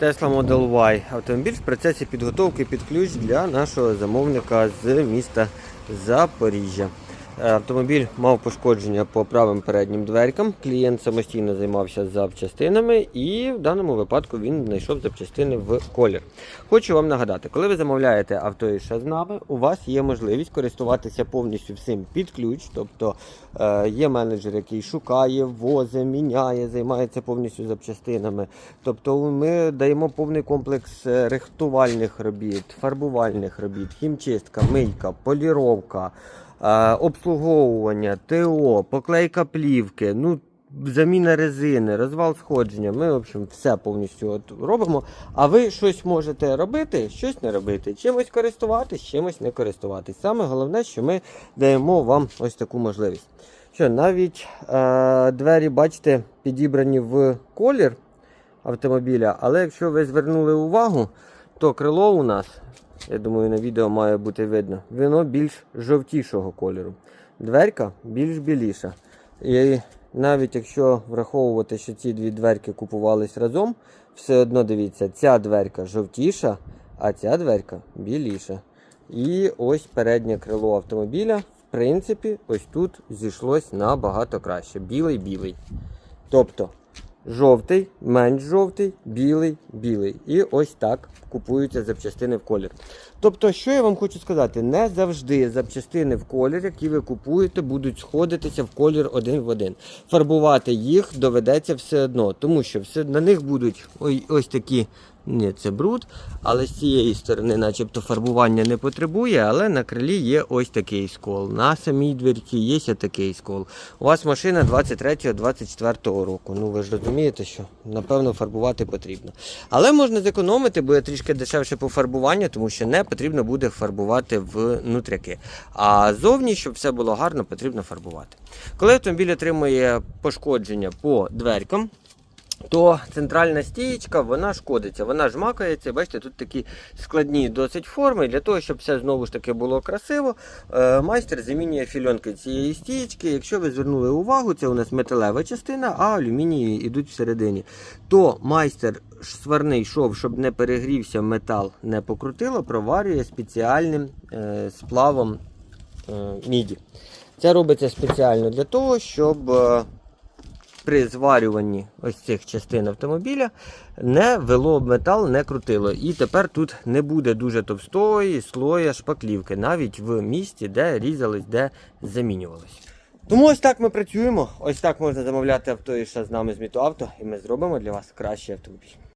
Tesla Model Y автомобіль в процесі підготовки під ключ для нашого замовника з міста Запоріжжя. Е, Автомобіль мав пошкодження по правим переднім дверкам. Клієнт самостійно займався запчастинами і в даному випадку він знайшов запчастини в колір. Хочу вам нагадати, коли ви замовляєте авто із шазнами, у вас є можливість користуватися повністю всім під ключ. Тобто е, є менеджер, який шукає, возить, міняє, займається повністю запчастинами. Тобто ми даємо повний комплекс е, рихтувальних робіт, фарбувальних робіт, хімчистка, мийка, поліровка, обслуговування, ТО, поклейка плівки. Ну, Заміна резини, розвал сходження. Ми, в общем, все повністю от робимо. А ви щось можете робити, щось не робити. Чимось користуватись, чимось не користуватись. Саме головне, що ми даємо вам ось таку можливість. Що навіть е, двері, бачите, підібрані в колір автомобіля, але якщо ви звернули увагу, то крило у нас, я думаю, на відео має бути видно, воно більш жовтішого кольору. Дверка більш біліша. І навіть якщо враховувати, що ці дві дверки купувались разом, все одно дивіться, ця дверка жовтіша, а ця дверка біліша. І ось переднє крило автомобіля, в принципі, ось тут зійшлось набагато краще. Білий-білий. Тобто жовтий, менш жовтий, білий, білий. І ось так купуються запчастини в колір. Тобто, що я вам хочу сказати, не завжди запчастини в колір, які ви купуєте, будуть сходитися в колір один в один. Фарбувати їх доведеться все одно, тому що все, на них будуть ось такі. Ні, це бруд, але з цієї сторони, начебто, фарбування не потребує, але на крилі є ось такий скол. На самій дверці є такий скол. У вас машина 23-24 року. Ну ви ж розумієте, що напевно фарбувати потрібно. Але можна зекономити, буде трішки дешевше по фарбуванню, тому що не потрібно буде фарбувати внутряки. А зовні, щоб все було гарно, потрібно фарбувати. Коли автомобіль отримує пошкодження по дверкам, то центральна стієчка вона шкодиться, вона жмакається. Бачите, тут такі складні досить форми. Для того, щоб все знову ж таки було красиво, е, майстер замінює фільонки цієї стієчки. Якщо ви звернули увагу, це у нас металева частина, а алюмінії йдуть всередині. То майстер сварний шов, щоб не перегрівся метал, не покрутило, проварює спеціальним е, сплавом е, міді. Це робиться спеціально для того, щоб. При зварюванні ось цих частин автомобіля не вело метал, не крутило. І тепер тут не буде дуже товстої слоя шпаклівки, навіть в місці, де різались, де замінювались. Тому ось так ми працюємо. Ось так можна замовляти авто і ще з нами з Мітуавто, і ми зробимо для вас кращий автомобіль.